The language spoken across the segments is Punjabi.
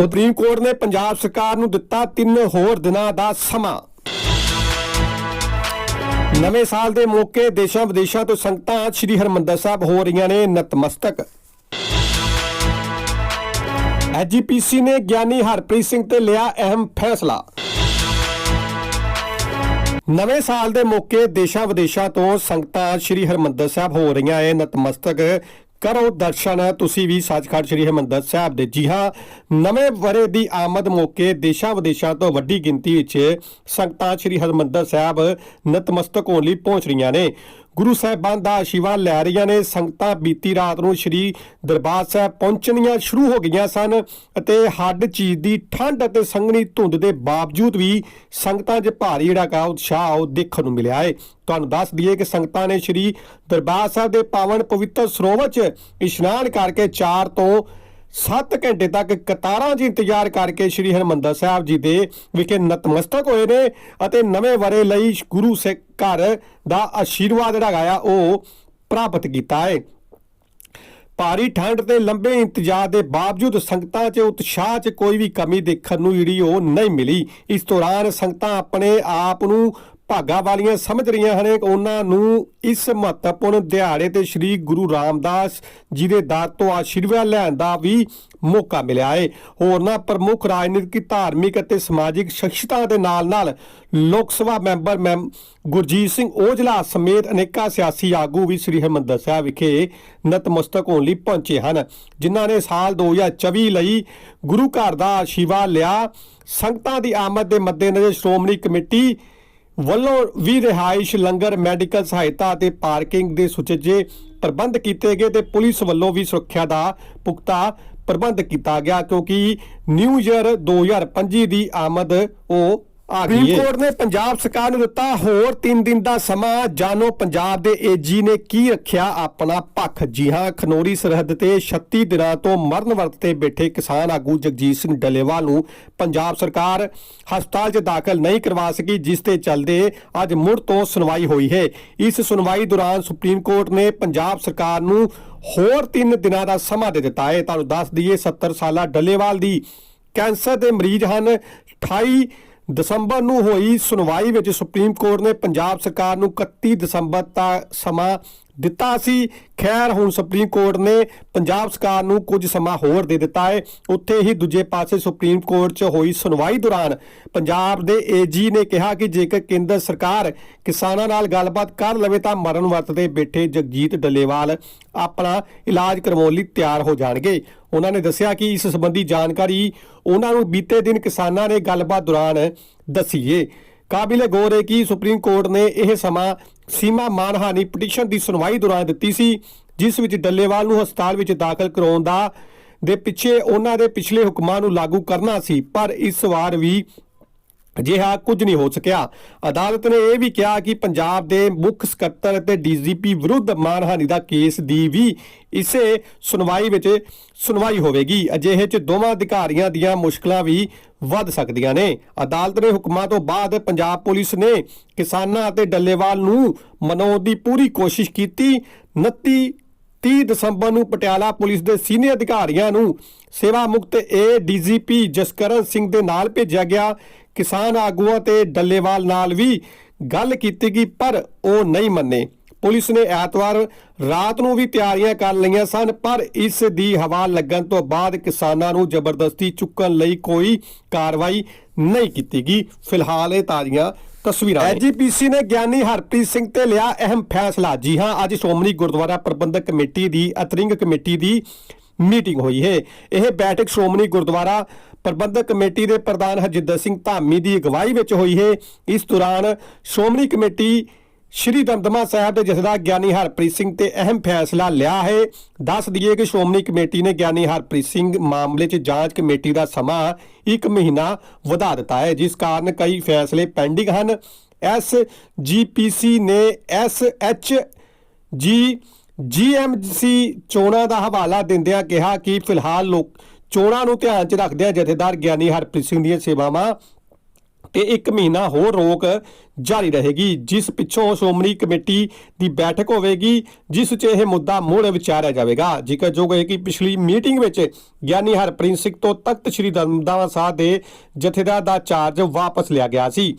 Supreme court ਨੇ ਪੰਜਾਬ ਸਰਕਾਰ ਨੂੰ ਦਿੱਤਾ ਤਿੰਨ ਹੋਰ ਦਿਨਾਂ ਦਾ ਸਮਾਂ। ਨਵੇਂ ਸਾਲ ਦੇ ਮੌਕੇ ਦੇਸ਼ਾਂ ਵਿਦੇਸ਼ਾਂ ਤੋਂ ਸੰਗਤਾਂ ਸ੍ਰੀ ਹਰਮੰਦਰ ਸਾਹਿਬ ਹੋ ਰਹੀਆਂ ਨੇ ਨਤਮਸਤਕ। ਐਜੀਪੀਸੀ ਨੇ ਗਿਆਨੀ ਹਰਪ੍ਰੀਤ ਸਿੰਘ ਤੇ ਲਿਆ ਅਹਿਮ ਫੈਸਲਾ। ਨਵੇਂ ਸਾਲ ਦੇ ਮੌਕੇ ਦੇਸ਼ਾਂ ਵਿਦੇਸ਼ਾਂ ਤੋਂ ਸੰਗਤਾਂ ਸ੍ਰੀ ਹਰਮੰਦਰ ਸਾਹਿਬ ਹੋ ਰਹੀਆਂ ਏ ਨਤਮਸਤਕ। ਕਰੋ ਦਰਸ਼ਨ। ਤੁਸੀਂ ਵੀ ਸੱਚਖੰਡ ਸ੍ਰੀ ਹਰਮੰਦਰ ਸਾਹਿਬ ਦੇ। ਜੀ ਹਾਂ, ਨਵੇਂ ਵਰੇ ਦੀ ਆਮਦ ਮੌਕੇ ਦੇਸ਼ਾਂ ਵਿਦੇਸ਼ਾਂ ਤੋਂ ਵੱਡੀ ਗਿਣਤੀ ਵਿੱਚ ਸੰਗਤਾਂ ਸ੍ਰੀ ਹਰਮੰਦਰ ਸਾਹਿਬ ਨਤਮਸਤਕ ਹੋਣ ਲਈ ਪਹੁੰਚ ਰਹੀਆਂ ਨੇ। ਗੁਰੂ ਸਾਹਿਬਾਨ ਦਾ ਆਸ਼ੀਰਵਾਦ ਲੈ ਰਹੀਆਂ ਨੇ। ਸੰਗਤਾਂ ਬੀਤੀ ਰਾਤ ਨੂੰ ਸ੍ਰੀ ਦਰਬਾਰ ਸਾਹਿਬ ਪਹੁੰਚਣੀਆਂ ਸ਼ੁਰੂ ਹੋ ਗਈਆਂ ਸਨ ਅਤੇ ਹੱਡ ਚੀਜ਼ ਦੀ ਠੰਡ ਅਤੇ ਸੰਘਣੀ ਧੁੰਦ ਦੇ ਬਾਵਜੂਦ ਵੀ ਸੰਗਤਾਂ 'ਚ ਭਾਰੀ ਜਿਹੜਾ ਕਾ ਉਤਸ਼ਾਹ ਉਹ ਦੇਖਣ ਨੂੰ ਮਿਲਿਆ ਏ। ਤੁਹਾਨੂੰ ਦੱਸ ਦਈਏ ਕਿ ਸੰਗਤਾਂ ਨੇ ਸ੍ਰੀ ਦਰਬਾਰ ਸਾਹਿਬ ਦੇ ਪਾਵਨ ਪਵਿੱਤਰ ਸਰੋਵਰ 'ਚ ਇਸ਼ਨਾਨ ਕਰਕੇ 4 ਤੋਂ 7 ਘੰਟੇ ਤੱਕ ਕਤਾਰਾਂ 'ਚ ਇੰਤਜ਼ਾਰ ਕਰਕੇ ਸ੍ਰੀ ਹਰਮੰਦਰ ਸਾਹਿਬ ਜੀ ਦੇ ਵਿਖੇ ਨਤਮਸਤਕ ਹੋਏ ਨੇ ਅਤੇ ਨਵੇਂ ਵਰੇ ਲਈ ਗੁਰੂ ਸਿੱਖ ਘਰ ਦਾ ਆਸ਼ੀਰਵਾਦ ਜਿਹੜਾ ਹੈਗਾ ਆ, ਉਹ ਪ੍ਰਾਪਤ ਕੀਤਾ ਹੈ। ਭਾਰੀ ਠੰਡ ਤੇ ਲੰਬੇ ਇੰਤਜ਼ਾਰ ਦੇ ਬਾਵਜੂਦ ਸੰਗਤਾਂ 'ਚ ਉਤਸ਼ਾਹ 'ਚ ਕੋਈ ਵੀ ਕਮੀ ਦੇਖਣ ਨੂੰ ਜਿਹੜੀ ਉਹ ਨਹੀਂ ਮਿਲੀ। ਇਸ ਦੌਰਾਨ ਸੰਗਤਾਂ ਆਪਣੇ ਆਪ ਨੂੰ ਭਾਗਾ ਵਾਲੀਆਂ ਸਮਝ ਰਹੀਆਂ ਹਨ ਉਹਨਾਂ ਨੂੰ ਇਸ ਮਹੱਤਵਪੂਰਨ ਦਿਹਾੜੇ ਤੇ ਸ੍ਰੀ ਗੁਰੂ ਰਾਮਦਾਸ ਜੀ ਦੇ ਦਰ ਤੋਂ ਆਸ਼ੀਰਵਾਦ ਲੈਣ ਦਾ ਵੀ ਮੌਕਾ ਮਿਲਿਆ ਹੈ ਹੋਰਨਾਂ ਪ੍ਰਮੁੱਖ ਰਾਜਨੀਤਿਕ, ਧਾਰਮਿਕ ਅਤੇ ਸਮਾਜਿਕ ਸ਼ਖਸੀਅਤਾਂ ਦੇ ਨਾਲ-ਨਾਲ ਲੋਕ ਸਭਾ ਮੈਂਬਰ ਮੈਮ ਗੁਰਜੀਤ ਸਿੰਘ ਔਜਲਾ ਸਮੇਤ ਅਨੇਕਾਂ ਸਿਆਸੀ ਆਗੂ ਵੀ ਸ੍ਰੀ ਹਰਿਮੰਦਰ ਸਾਹਿਬ ਵਿਖੇ ਨਤਮਸਤਕ ਹੋਣ ਲਈ ਪਹੁੰਚੇ ਹਨ, ਜਿਨ੍ਹਾਂ ਨੇ ਸਾਲ 2024 ਲਈ ਗੁਰੂ ਘਰ ਦਾ ਆਸ਼ੀਰਵਾਦ ਲਿਆ। ਸੰਗਤਾਂ ਦੀ ਆਮਦ ਦੇ ਮੱਦੇਨਜ਼ਰ ਸ਼੍ਰੋਮਣੀ ਕਮੇਟੀ ਵੱਲੋਂ ਵੀ ਰਿਹਾਇਸ਼, ਲੰਗਰ, ਮੈਡੀਕਲ ਸਹਾਇਤਾ ਅਤੇ ਪਾਰਕਿੰਗ ਦੇ ਸੁਚੱਜੇ ਪ੍ਰਬੰਧ ਕੀਤੇ ਗਏ ਤੇ ਪੁਲਿਸ ਵੱਲੋਂ ਵੀ ਸੁਰੱਖਿਆ ਦਾ ਪੁਖਤਾ ਪ੍ਰਬੰਧ ਕੀਤਾ ਗਿਆ ਕਿਉਂਕਿ ਨਿਊ ਇਅਰ 2025 ਦੀ ਆਮਦ ਉਹ ਆ ਗਈ ਹੈ ਸੁਪਰੀਮ ਕੋਰਟ ਨੇ ਪੰਜਾਬ ਸਰਕਾਰ ਨੂੰ ਦਿੱਤਾ ਹੋਰ 3 ਦਿਨ ਦਾ ਸਮਾਂ ਜਾਨੋ ਪੰਜਾਬ ਦੇ ਏਜੀ ਨੇ ਕੀ ਰੱਖਿਆ ਆਪਣਾ ਪੱਖ? ਜੀ ਹਾਂ ਖਨੋਰੀ ਸਰਹੱਦ ਤੇ 36 ਦਿਨਾਂ ਤੋਂ ਮਰਨ ਵਰਤ ਤੇ ਬੈਠੇ ਕਿਸਾਨ ਆਗੂ ਜਗਜੀਤ ਸਿੰਘ ਡੱਲੇਵਾਲ ਨੂੰ ਪੰਜਾਬ ਸਰਕਾਰ ਹਸਪਤਾਲ 'ਚ ਦਾਖਲ ਨਹੀਂ ਕਰਵਾ ਸਕੀ ਜਿਸ ਤੇ ਚੱਲਦੇ ਅੱਜ ਮੁੜ ਤੋਂ ਸੁਣਵਾਈ ਹੋਈ ਹੈ। ਇਸ ਸੁਣਵਾਈ ਦੌਰਾਨ ਸੁਪਰੀਮ ਕੋਰਟ ਨੇ ਪੰਜਾਬ ਸਰਕਾਰ ਨੂੰ ਹੋਰ 3 ਦਿਨਾਂ ਦਾ ਸਮਾਂ ਦੇ ਦਿੱਤਾ ਹੈ। ਤੁਹਾਨੂੰ ਦੱਸ ਦਈਏ 70 ਸਾਲਾ ਡੱਲੇਵਾਲ ਦੀ ਕੈਂਸਰ ਦੇ ਮਰੀਜ਼ ਹਨ 28 ਦਸੰਬਰ ਨੂੰ ਹੋਈ ਸੁਣਵਾਈ ਵਿੱਚ ਸੁਪਰੀਮ ਕੋਰਟ ਨੇ ਪੰਜਾਬ ਸਰਕਾਰ ਨੂੰ 31 ਦਸੰਬਰ ਤੱਕ ਸਮਾਂ ਦਿੱਤਾ ਸੀ। ਖੈਰ, ਹੁਣ ਸੁਪਰੀਮ ਕੋਰਟ ਨੇ ਪੰਜਾਬ ਸਰਕਾਰ ਨੂੰ ਕੁਝ ਸਮਾਂ ਹੋਰ ਦੇ ਦਿੱਤਾ ਹੈ। ਉੱਥੇ ਹੀ ਦੂਜੇ ਪਾਸੇ ਸੁਪਰੀਮ ਕੋਰਟ 'ਚ ਹੋਈ ਸੁਣਵਾਈ ਦੌਰਾਨ ਪੰਜਾਬ ਦੇ ਏਜੀ ਨੇ ਕਿਹਾ ਕਿ ਜੇਕਰ ਕੇਂਦਰ ਸਰਕਾਰ ਕਿਸਾਨਾਂ ਨਾਲ ਗੱਲਬਾਤ ਕਰ ਲਵੇ ਤਾਂ ਮਰਨ ਵਰਤ ਦੇ ਬੈਠੇ ਜਗਜੀਤ ਡੱਲੇਵਾਲ ਆਪਣਾ ਇਲਾਜ ਕਰਵਾਉਣ ਲਈ ਤਿਆਰ ਹੋ ਜਾਣਗੇ। ਉਹਨਾਂ ਨੇ ਦੱਸਿਆ ਕਿ ਇਸ ਸੰਬੰਧੀ ਜਾਣਕਾਰੀ ਉਹਨਾਂ ਨੂੰ ਬੀਤੇ ਦਿਨ ਕਿਸਾਨਾਂ ਨੇ ਗੱਲਬਾਤ ਦੌਰਾਨ ਦੱਸੀਏ ਕਾਬਿਲੇ ਗੌਰ ਹੈ ਕਿ ਸੁਪਰੀਮ ਕੋਰਟ ਨੇ ਇਹ ਸਮਾਂ ਸੀਮਾ ਮਾਨਹਾਨੀ ਪਟੀਸ਼ਨ ਦੀ ਸੁਣਵਾਈ ਦੌਰਾਨ ਦਿੱਤੀ ਸੀ, ਜਿਸ ਵਿੱਚ ਡੱਲੇਵਾਲ ਨੂੰ ਹਸਪਤਾਲ ਵਿੱਚ ਦਾਖਲ ਕਰਾਉਣ ਦਾ ਦੇ ਪਿੱਛੇ ਉਹਨਾਂ ਦੇ ਪਿਛਲੇ ਹੁਕਮਾਂ ਨੂੰ ਲਾਗੂ ਕਰਨਾ ਸੀ, ਪਰ ਇਸ ਵਾਰ ਵੀ ਅਜਿਹਾ ਕੁਝ ਨਹੀਂ ਹੋ ਸਕਿਆ। ਅਦਾਲਤ ਨੇ ਇਹ ਵੀ ਕਿਹਾ ਕਿ ਪੰਜਾਬ ਦੇ ਮੁੱਖ ਸਕੱਤਰ ਅਤੇ ਡੀਜੀਪੀ ਵਿਰੁੱਧ ਮਾਨਹਾਨੀ ਦਾ ਕੇਸ ਦੀ ਵੀ ਇਸੇ ਸੁਣਵਾਈ ਵਿੱਚ ਸੁਣਵਾਈ ਹੋਵੇਗੀ। ਅਜਿਹੇ ਚ ਦੋਵਾਂ ਅਧਿਕਾਰੀਆਂ ਦੀਆਂ ਮੁਸ਼ਕਲਾਂ ਵੀ ਵੱਧ ਸਕਦੀਆਂ ਨੇ। ਅਦਾਲਤ ਦੇ ਹੁਕਮਾਂ ਤੋਂ ਬਾਅਦ ਪੰਜਾਬ ਪੁਲਿਸ ਨੇ ਕਿਸਾਨਾਂ ਅਤੇ ਡੱਲੇਵਾਲ ਨੂੰ ਮਨਾਉਣ ਦੀ ਪੂਰੀ ਕੋਸ਼ਿਸ਼ ਕੀਤੀ। 29 30 ਦਸੰਬਰ ਨੂੰ ਪਟਿਆਲਾ ਪੁਲਿਸ ਦੇ ਸੀਨੀਅਰ ਅਧਿਕਾਰੀਆਂ ਨੂੰ ਸੇਵਾ ਮੁਕਤ ਏ ਡੀਜੀਪੀ ਜਸਕਰਨ ਸਿੰਘ ਦੇ ਨਾਲ ਭੇਜਿਆ ਗਿਆ। ਕਿਸਾਨ ਆਗੂਆਂ ਤੇ ਡੱਲੇਵਾਲ ਨਾਲ ਵੀ ਗੱਲ ਕੀਤੀ ਗਈ, ਪਰ ਉਹ ਨਹੀਂ ਮੰਨੇ। ਪੁਲਿਸ ਨੇ ਐਤਵਾਰ ਰਾਤ ਨੂੰ ਵੀ ਤਿਆਰੀਆਂ ਕਰ ਲਈਆਂ ਸਨ, ਪਰ ਇਸ ਦੀ ਹਵਾ ਲੱਗਣ ਤੋਂ ਬਾਅਦ ਕਿਸਾਨਾਂ ਨੂੰ ਜ਼ਬਰਦਸਤੀ ਚੁੱਕਣ ਲਈ ਕੋਈ ਕਾਰਵਾਈ ਨਹੀਂ ਕੀਤੀ ਗਈ। ਫਿਲਹਾਲ ਇਹ ਤਾਜ਼ੀਆਂ ਤਸਵੀਰਾਂ ਐਜੀਪੀਸੀ ਨੇ ਗਿਆਨੀ ਹਰਪ੍ਰੀਤ ਸਿੰਘ ਤੇ ਲਿਆ ਅਹਿਮ ਫੈਸਲਾ। ਜੀ ਹਾਂ, ਅੱਜ ਸ਼੍ਰੋਮਣੀ ਗੁਰਦੁਆਰਾ ਪ੍ਰਬੰਧਕ ਕਮੇਟੀ ਦੀ, ਅਤਰਿੰਗ ਕਮੇਟੀ ਦੀ ਮੀਟਿੰਗ ਹੋਈ ਹੈ। ਇਹ ਬੈਠਕ ਸ਼੍ਰੋਮਣੀ ਗੁਰਦੁਆਰਾ ਪ੍ਰਬੰਧਕ ਕਮੇਟੀ ਦੇ ਪ੍ਰਧਾਨ ਹਰਜਿੰਦਰ ਸਿੰਘ ਧਾਮੀ ਦੀ ਅਗਵਾਈ ਵਿੱਚ ਹੋਈ ਹੈ। ਇਸ ਦੌਰਾਨ ਸ਼੍ਰੋਮਣੀ ਕਮੇਟੀ ਸ਼੍ਰੀ ਦਮਦਮਾ ਸਾਹਿਬ ਦੇ ਜਥੇਦਾਰ ਗਿਆਨੀ ਹਰਪ੍ਰੀਤ ਸਿੰਘ ਤੇ ਅਹਿਮ ਫੈਸਲਾ ਲਿਆ ਹੈ। ਦੱਸ ਦਈਏ ਕਿ ਸ਼੍ਰੋਮਣੀ ਕਮੇਟੀ ਨੇ ਗਿਆਨੀ ਹਰਪ੍ਰੀਤ ਸਿੰਘ ਮਾਮਲੇ 'ਚ ਜਾਂਚ ਕਮੇਟੀ ਦਾ ਸਮਾਂ ਇੱਕ ਮਹੀਨਾ ਵਧਾ ਦਿੱਤਾ ਹੈ, ਜਿਸ ਕਾਰਨ ਕਈ ਫੈਸਲੇ ਪੈਂਡਿੰਗ ਹਨ। ਐਸ ਜੀਪੀਸੀ ਨੇ ਐਸ ਐਚ ਜੀ ਜੀਐਮਸੀ ਚੋਣਾਂ ਦਾ ਹਵਾਲਾ ਦਿੰਦਿਆਂ ਕਿਹਾ ਕਿ ਫਿਲਹਾਲ ਲੋਕ ਚੋਣਾਂ ਨੂੰ ਧਿਆਨ 'ਚ ਰੱਖਦਿਆਂ ਜਥੇਦਾਰ ਗਿਆਨੀ ਹਰਪ੍ਰੀਤ ਸਿੰਘ ਦੀਆਂ ਸੇਵਾਵਾਂ ਤੇ ਇੱਕ ਮਹੀਨਾ ਹੋਰ ਰੋਕ ਜਾਰੀ ਰਹੇਗੀ, ਜਿਸ ਪਿੱਛੋਂ ਸ਼੍ਰੋਮਣੀ ਕਮੇਟੀ ਦੀ ਬੈਠਕ ਹੋਵੇਗੀ, ਜਿਸ 'ਚ ਇਹ ਮੁੱਦਾ ਮੁੜ ਵਿਚਾਰਿਆ ਜਾਵੇਗਾ। ਜ਼ਿਕਰਯੋਗ ਹੈ ਕਿ ਪਿਛਲੀ ਮੀਟਿੰਗ ਵਿੱਚ ਗਿਆਨੀ ਹਰਪ੍ਰੀਤ ਸਿੰਘ ਤੋਂ ਤਖਤ ਸ੍ਰੀ ਦਮਦਮਾ ਸਾਹਿਬ ਦੇ ਜਥੇਦਾਰ ਦਾ ਚਾਰਜ ਵਾਪਸ ਲਿਆ ਗਿਆ ਸੀ।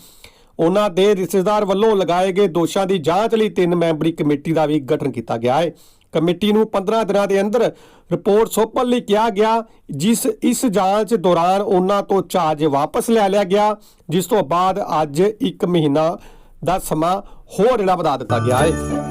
ਉਹਨਾਂ ਦੇ ਰਿਸ਼ਤੇਦਾਰ ਵੱਲੋਂ ਲਗਾਏ ਗਏ ਦੋਸ਼ਾਂ ਦੀ ਜਾਂਚ ਲਈ ਤਿੰਨ ਮੈਂਬਰੀ ਕਮੇਟੀ ਦਾ ਵੀ ਗਠਨ ਕੀਤਾ ਗਿਆ ਹੈ। ਕਮੇਟੀ ਨੂੰ 15 ਦਿਨਾਂ ਦੇ ਅੰਦਰ ਰਿਪੋਰਟ ਸੌਂਪਣ ਲਈ ਕਿਹਾ ਗਿਆ, ਜਿਸ, ਇਸ ਜਾਂਚ ਦੌਰਾਨ ਉਹਨਾਂ ਤੋਂ ਚਾਰਜ ਵਾਪਸ ਲੈ ਲਿਆ ਗਿਆ, ਜਿਸ ਤੋਂ ਬਾਅਦ ਅੱਜ 1 ਮਹੀਨਾ ਦਾ ਸਮਾਂ ਹੋਰ ਜਿਹੜਾ ਵਧਾ ਦਿੱਤਾ ਗਿਆ ਹੈ।